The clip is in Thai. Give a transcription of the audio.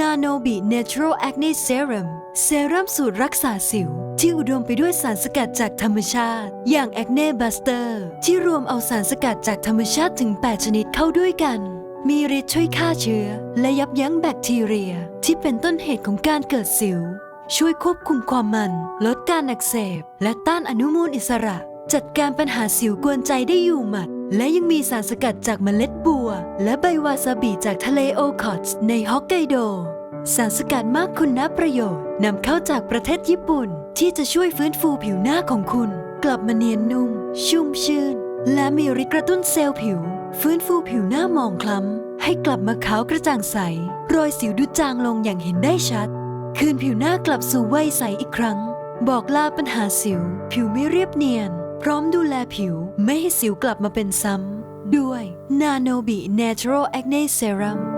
นาโนบิ Natural Acne Serum เซรั่มสูตรรักษาสิว ที่อุดมไปด้วยสารสกัดจากธรรมชาติ อย่าง Acne Buster ที่รวมเอาสารสกัดจากธรรมชาติถึง 8 ชนิดเข้าด้วยกัน มีฤทธิ์ช่วยฆ่าเชื้อ และยับยั้งแบคทีเรีย ที่เป็นต้นเหตุของการเกิดสิว ช่วยควบคุมความมัน ลดการอักเสบ และต้านอนุมูลอิสระ จัดการปัญหาสิวกวนใจได้อยู่หมัด และยังมีสารสกัดจากเมล็ดบัว และใบวาซาบิจากทะเลโอคอตส์ในฮอกไกโด สารสกัดมากคุณนประโยชน์นำเข้าจากประเทศญี่ปุ่น ที่จะช่วยฟื้นฟูผิวหน้าของคุณ กลับมาเนียนนุ่ม ชุ่มชื่น และมีฤทธิ์กระตุ้นเซลล์ผิว ฟื้นฟูผิวหน้าหมองคล้ำ ให้กลับมาขาวกระจ่างใส รอยสิวดูจางลงอย่างเห็นได้ชัด คืนผิวหน้ากลับสู่วัยใสอีกครั้ง บอกลาปัญหาสิว ผิวไม่เรียบเนียน พร้อมดูแลผิวไม่ให้สิวกลับมาเป็นซ้ำ ด้วย Nanobi Natural Acne Serum